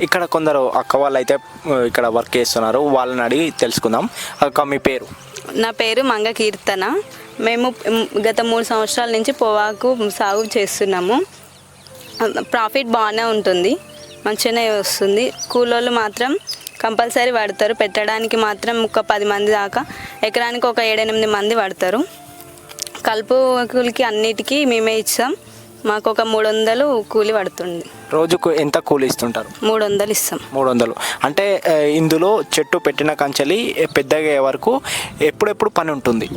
ఇక్కడ కొందరు అక్క వాళ్ళు అయితే ఇక్కడ వర్క్ చేస్తున్నారు. వాళ్ళని అడిగి తెలుసుకుందాం. అక్క మీ పేరు? నా పేరు మంగ కీర్తన. మేము గత మూడు సంవత్సరాల నుంచి పొగాకు సాగు చేస్తున్నాము. ప్రాఫిట్ బాగానే ఉంటుంది. మంచిగానే వస్తుంది. కూలోళ్ళు మాత్రం కంపల్సరీ పడతారు పెట్టడానికి మాత్రం ఒక పది మంది దాకా ఎకరానికి ఒక ఏడెనిమిది మంది పడతారు కలుపు కూలికి అన్నిటికీ మేమే ఇచ్చాం. మాకు ఒక మూడు వందలు కూలి పడుతుంది. రోజుకు ఎంత కూలి ఇస్తుంటారు? మూడు వందలు ఇస్తాం. మూడు వందలు అంటే ఇందులో చెట్టు పెట్టిన కంచెలి పెద్దగా అయ్యే వరకు ఎప్పుడెప్పుడు పని ఉంటుంది?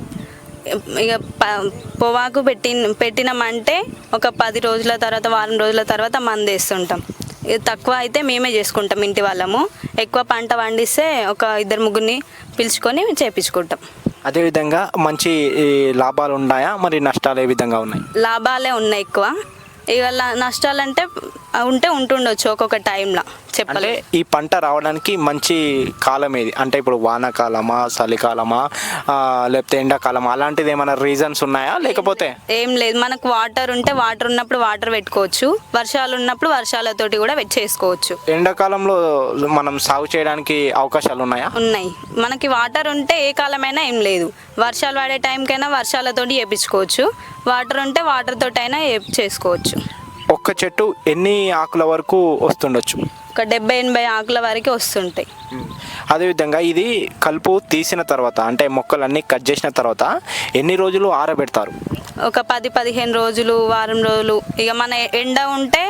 ఇక ప- పొగాకు పెట్టి పెట్టినామంటే ఒక పది రోజుల తర్వాత వారం రోజుల తర్వాత మందు వేస్తుంటాం. ఇక తక్కువ అయితే మేమే చేసుకుంటాం ఇంటి వాళ్ళము. ఎక్కువ పంట పండిస్తే ఒక ఇద్దరు ముగ్గురిని పిలుచుకొని చేపించుకుంటాం. అదేవిధంగా మంచి లాభాలు ఉన్నాయా? మరి నష్టాలు ఏ విధంగా ఉన్నాయి? లాభాలే ఉన్నాయి ఎక్కువ. ఇక లా- నష్టాలంటే ఉంటే ఉంటుండొచ్చు ఒక్కొక్క టైంలో. చెప్పలే. ఈ పంట రావడానికి మంచి కాలం ఏది? అంటే ఇప్పుడు వానాకాలమా చలికాలమా లేకపోతే ఎండాకాలమా? అలాంటిది ఏమైనా రీజన్స్ ఉన్నాయా? లేకపోతే? ఏం లేదు. మనకు వాటర్ ఉంటే వాటర్ ఉన్నప్పుడు వాటర్ పెట్టుకోవచ్చు. వర్షాలు ఉన్నప్పుడు వర్షాలతోటి కూడా చేసుకోవచ్చు ఎండాకాలంలో మనం సాగు చేయడానికి అవకాశాలు ఉన్నాయా? ఉన్నాయి. మనకి వాటర్ ఉంటే ఏ కాలమైనా ఏం లేదు. వర్షాలు పడే టైంకైనా వర్షాలతోటి చేపించుకోవచ్చు. వాటర్ ఉంటే వాటర్ తోటైనా చేసుకోవచ్చు ఒక్క చెట్టు ఎన్ని ఆకుల వరకు వస్తుండొచ్చు? ఒక డెబ్బై ఎనభై ఆకుల వరకు వస్తుంటాయి. అదేవిధంగా ఇది కలుపు తీసిన తర్వాత అంటే మొక్కలన్నీ కట్ చేసిన తర్వాత ఎన్ని రోజులు ఆరబెడతారు? ఒక పది పదిహేను రోజులు వారం రోజులు. ఇక మన ఎండ ఉంటే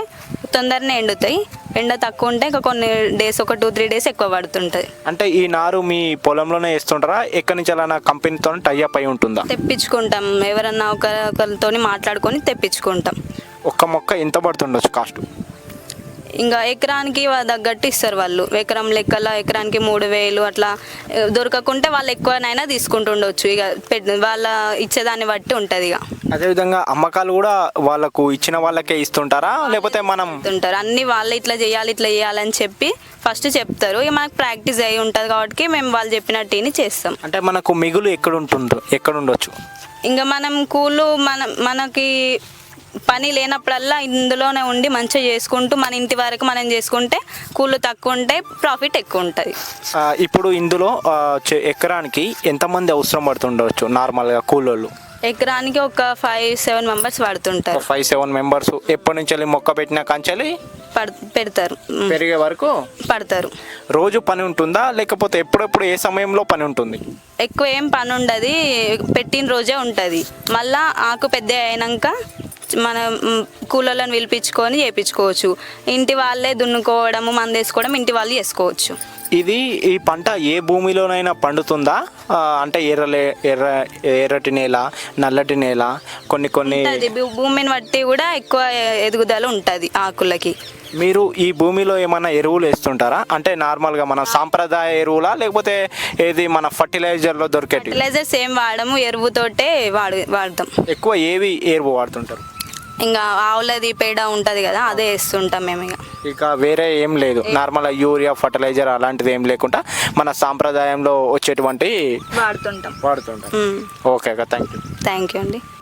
తొందరనే ఎండుతాయి. ఎండ తక్కువ ఉంటే ఇక కొన్ని డేస్ ఒక టూ త్రీ డేస్ ఎక్కువ పడుతుంటుంది. అంటే ఈ నారు మీ పొలంలోనే వేస్తుంటారా? ఎక్కడి నుంచి అలా కంపెనీతో టైఅప్ అయి ఉంటుందా? తెప్పించుకుంటాం. ఎవరన్నా ఒక ఒకరితో మాట్లాడుకొని తెప్పించుకుంటాం. ఒక్క మొక్క ఎంత పడుతుండొచ్చు కాస్ట్? ఇంకా ఎకరానికి తగ్గట్టు ఇస్తారు వాళ్ళు. ఎకరం లెక్కల ఎకరానికి మూడు వేలు అట్లా దొరకకుంటే వాళ్ళు ఎక్కువనైనా తీసుకుంటుండొచ్చు. ఇక వాళ్ళ ఇచ్చేదాన్ని బట్టి ఉంటుంది ఇక. అదేవిధంగా అమ్మకాలు కూడా వాళ్ళకు ఇచ్చిన వాళ్ళకే ఇస్తుంటారా? లేకపోతే మనం ఉంటారు అన్ని వాళ్ళు ఇట్లా చేయాలి ఇట్లా చేయాలని చెప్పి ఫస్ట్ చెప్తారు. ఇక మనకు ప్రాక్టీస్ అయి ఉంటుంది కాబట్టి మేము వాళ్ళు చెప్పినట్టుని చేస్తాం. అంటే మనకు మిగులు ఎక్కడ ఉంటుందో ఎక్కడ ఉండొచ్చు ఇంకా మనం కూలు మన మనకి పని లేనప్పుడల్లా ఇందులోనే ఉండి మంచిగా చేసుకుంటూ మన ఇంటి వరకు మనం చేసుకుంటే కూలు తక్కువ ఉంటాయి ప్రాఫిట్ ఎక్కువ ఉంటుంది ఇప్పుడు ఇందులో ఎకరానికి ఎంతమంది అవసరం పడుతుండవచ్చు నార్మల్గా కూలోళ్ళు? ఎకరానికి ఒక ఫైవ్ సెవెన్ మెంబర్స్ పడుతుంటారు. ఫైవ్ సెవెన్ మెంబర్స్ ఎప్పటి నుంచి వెళ్ళి మొక్క పెట్టిన కంచెలి పడ్ పెడతారు. పెరిగే వరకు? పడతారు. రోజు పని ఉంటుందా లేకపోతే ఎప్పుడెప్పుడు ఏ సమయంలో పని ఉంటుంది? ఎక్కువ ఏం పని ఉండదు పెట్టిన రోజే ఉంటుంది. మళ్ళా ఆకు పెద్ద అయినాక మన మ్, కూలోళ్ళని పిలిపించుకొని చేయించుకోవచ్చు ఇంటి వాళ్ళే దున్నుకోవడము మందేసుకోవడం ఇంటి వాళ్ళు చేసుకోవచ్చు. ఇది ఈ పంట ఏ భూమిలోనైనా పండుతుందా? అంటే ఎర్రలే ఎర్ర ఎర్రటి నేల నల్లటి నేల కొన్ని కొన్ని భూమిని బట్టి కూడా ఎక్కువ ఎదుగుదల ఉంటుంది ఆకులకి. మీరు ఈ భూమిలో ఏమైనా ఎరువులు వేస్తుంటారా? అంటే నార్మల్గా మన సాంప్రదాయ ఎరువులా? లేకపోతే ఏది మన ఫర్టిలైజర్లో దొరికేటి ఫర్టిలైజర్స్ ఏం వాడము ఎరువుతోటే వాడు వాడతాం. ఎక్కువ ఏవి ఎరువు వాడుతుంటారు? ఇంకా ఆవులది పేడ ఉంటుంది కదా అదే వేస్తుంటాం మేము ఇక. ఇక వేరే ఏం లేదు. నార్మల్ యూరియా ఫర్టిలైజర్ అలాంటిది ఏం లేకుండా మన సాంప్రదాయంలో వచ్చేటువంటి వాడుతుంటాం. వాడుతుంటారు ఓకే అక్క థ్యాంక్ యూ థ్యాంక్ యూ అండి.